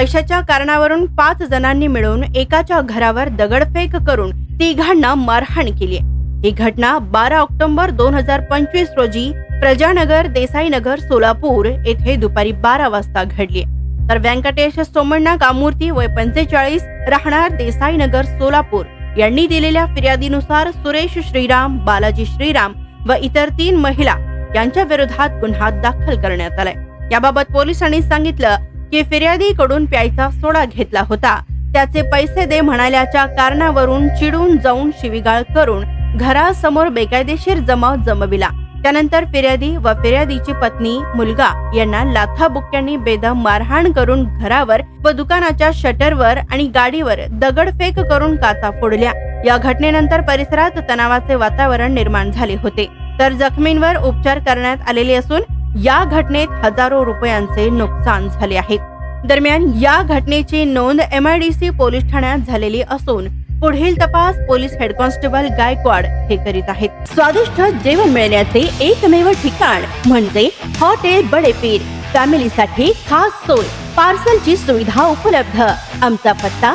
पैशाच्या कारणावरून पाच जणांनी मिळून एकाच्या घरावर दगडफेक करून तिघांना मारहाण केली ही घटना बारा ऑक्टोबर दोन हजार पंचवीस रोजी प्रजानगर देसाईनगर सोलापूर येथे दुपारी बारा वाजता घडली तर व्यंकटेश सोमण्णा कामूर्ती वय पंचेचाळीस राहणार देसाईनगर सोलापूर यांनी दिलेल्या फिर्यादीनुसार सुरेश श्रीराम बालाजी श्रीराम व इतर तीन महिला यांच्या विरोधात गुन्हा दाखल करण्यात आलाय. याबाबत पोलिसांनी सांगितलं की फिर्यादीकडून प्यायचा सोडा घेतला होता. त्याचे पैसे दे म्हणाल्याच्या कारणावरून चिडून जाऊन शिवीगाळ करून घरासमोर बेकायदेशीर जमाव जमविला. त्यानंतर फिर्यादी व फिर्यादीची पत्नी मुलगा यांना लाथाबुक्क्यांनी बेदम मारहाण करून घरावर व दुकानाच्या शटरवर आणि गाडीवर दगडफेक करून काचा फोडल्या. या घटनेनंतर परिसरात तणावाचे वातावरण निर्माण झाले होते. तर जखमींवर उपचार करण्यात आलेले असून या घटनेत हजारो रुपयांचे नुकसान झाले आहे. दरम्यान या घटनेची नोंद M I D C police ठाण्यात झालेली असून पुढील तपास पोलीस हेड कॉन्स्टेबल गायकवाड हे करीत आहेत. स्वादिष्ट जेवण मिळण्याचे एकमेव ठिकाण म्हणजे हॉटेल बडेपीर. फॅमिलीसाठी खास सोय पार्सलची सुविधा उपलब्ध. आमचा पत्ता